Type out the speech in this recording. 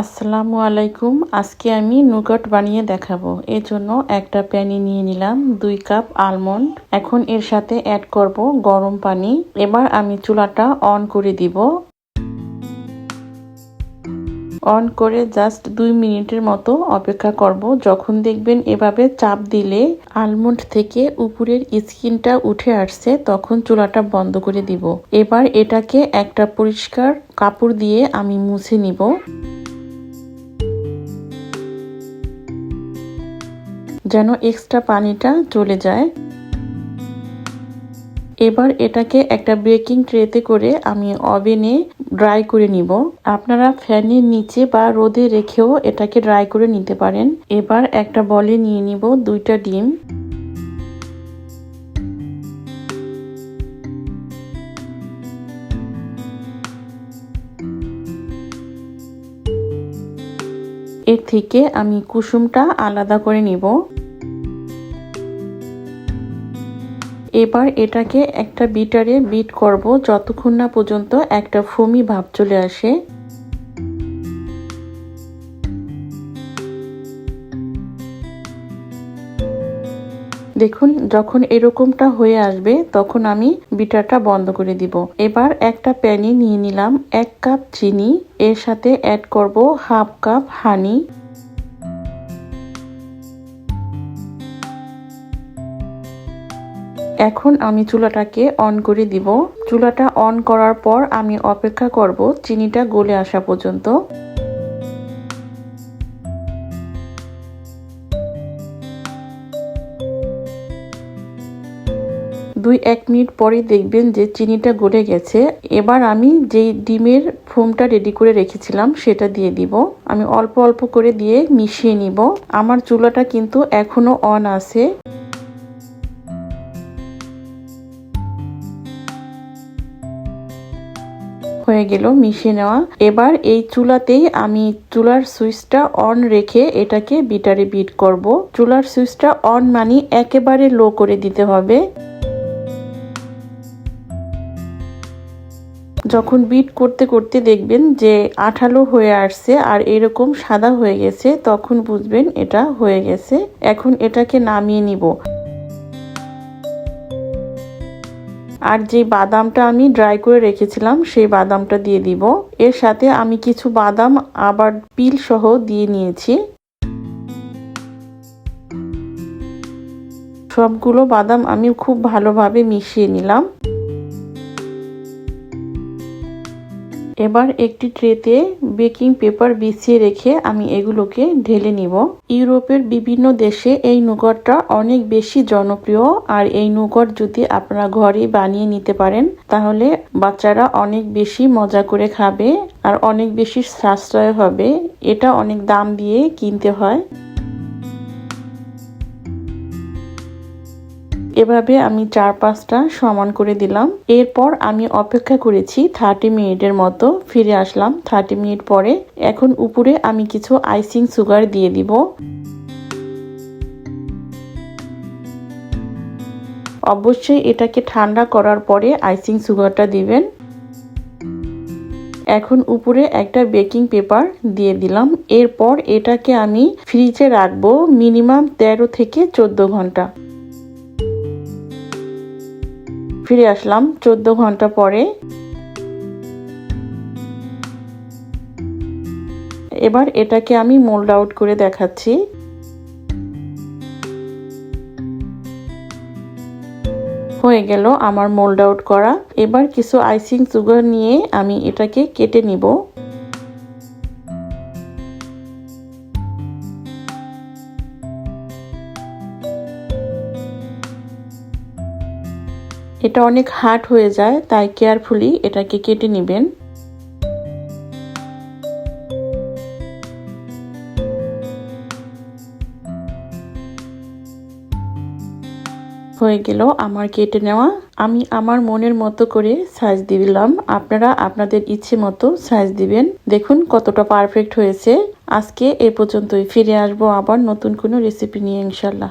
আসসালামু আলাইকুম। আজকে আমি নুগট বানিয়ে দেখাবো। এর জন্য একটা প্যানি নিয়ে নিলাম দুই কাপ আলমন্ড এখন এর সাথে অ্যাড করব গরম পানি। এবার আমি চুলাটা অন করে দিব। অন করে জাস্ট দুই মিনিটের মতো অপেক্ষা করব। যখন দেখবেন এভাবে চাপ দিলে আলমন্ড থেকে উপরের স্কিনটা উঠে আসছে, তখন চুলাটা বন্ধ করে দিব। এবার এটাকে একটা পরিষ্কার কাপড় দিয়ে আমি মুছে নিব। যেন এক্সট্রা পানিটা চলে যায়। এবার এটাকে একটা বেকিং ট্রেতে করে আমি ওভেনে ড্রাই করে নিব। আপনারা ফ্যানের নিচে বা রোদে রেখেও এটাকে ড্রাই করে নিতে পারেন। এবার একটা বলে নিয়ে নিব দুইটা ডিম। এর থেকে আমি কুসুমটা আলাদা করে নিব। এবার এটাকে একটা বিটারে বিট করব যতক্ষণ না পর্যন্ত একটা ফমি ভাব চলে আসে। দেখুন, যখন এরকমটা হয়ে আসবে, তখন আমি বিটারটা বন্ধ করে দিব। এবার একটা প্যানে নিয়ে নিলাম এক কাপ চিনি, এর সাথে অ্যাড করব হাফ কাপ হানি এখন আমি চুলাটাকে অন করে দিব। চুলাটা অন করার পর আমি অপেক্ষা করব চিনিটা গলে আসা পর্যন্ত। দুই এক মিনিট পরে দেখবেন যে চিনিটা গলে গেছে। এবার আমি যেই ডিমের ফোমটা রেডি করে রেখেছিলাম সেটা দিয়ে দিব। আমি অল্প অল্প করে দিয়ে মিশিয়ে নিব। আমার চুলাটা কিন্তু এখনও অন আছে। হয়ে গেল মিশিয়ে নেওয়া। এবার এই চুলাতেই আমি চুলার সুইচটা অন রেখে এটাকে বিটারে বিট করব। চুলার সুইচটা অন মানি একেবারে লো করে দিতে হবে। যখন বিট করতে করতে দেখবেন যে আঠালো হয়ে আসছে আর এরকম সাদা হয়ে গেছে, তখন বুঝবেন এটা হয়ে গেছে। এখন এটাকে নামিয়ে নিব। আর যে বাদামটা আমি ড্রাই করে রেখেছিলাম, সেই বাদামটা দিয়ে দিব। এর সাথে আমি কিছু বাদাম, আবার পিল সহ দিয়ে নিয়েছি। সবগুলো বাদাম আমি খুব ভালোভাবে মিশিয়ে নিলাম। এবার একটি ট্রেতে বেকিং পেপার বিছিয়ে রেখে আমি এগুলোকে ঢেলে নিব। ইউরোপের বিভিন্ন দেশে এই নুগরটা অনেক বেশি জনপ্রিয় আর এই নুগর যদি আপনারা ঘরে বানিয়ে নিতে পারেন, তাহলে বাচ্চারা অনেক বেশি মজা করে খাবে আর অনেক বেশি সাশ্রয় হবে। এটা অনেক দাম দিয়ে কিনতে হয়। এভাবে আমি চার পাঁচটা সমান করে দিলাম। এরপর আমি অপেক্ষা করেছি থার্টি মিনিটের মতো। ফিরে আসলাম থার্টি মিনিট পরে। এখন উপরে আমি কিছু আইসিং সুগার দিয়ে দিব। অবশ্যই এটাকে ঠান্ডা করার পরে আইসিং সুগারটা দিবেন। এখন উপরে একটা বেকিং পেপার দিয়ে দিলাম। এরপর এটাকে আমি ফ্রিজে রাখব মিনিমাম তেরো থেকে চোদ্দ ঘণ্টা। ফিরে আসলাম চোদ্দ ঘণ্টা পরে। এবার এটাকে আমি মোল্ড আউট করে দেখাচ্ছি। হয়ে গেল আমার মোল্ড আউট করা। এবার কিছু আইসিং সুগার নিয়ে আমি এটাকে কেটে নিব। এটা অনেক হার্ড হয়ে যায়, তাই কেয়ারফুলি এটাকে কেটে নেবেন। হয়ে গেল আমার কেটে নেওয়া। আমি আমার মনের মতো করে সাইজ দিলাম। আপনারা আপনাদের ইচ্ছে মতো সাইজ দিবেন। দেখুন কতটা পারফেক্ট হয়েছে। আজকে এ পর্যন্তই। ফিরে আসব আবার নতুন কোনো রেসিপি নিয়ে ইনশাল্লাহ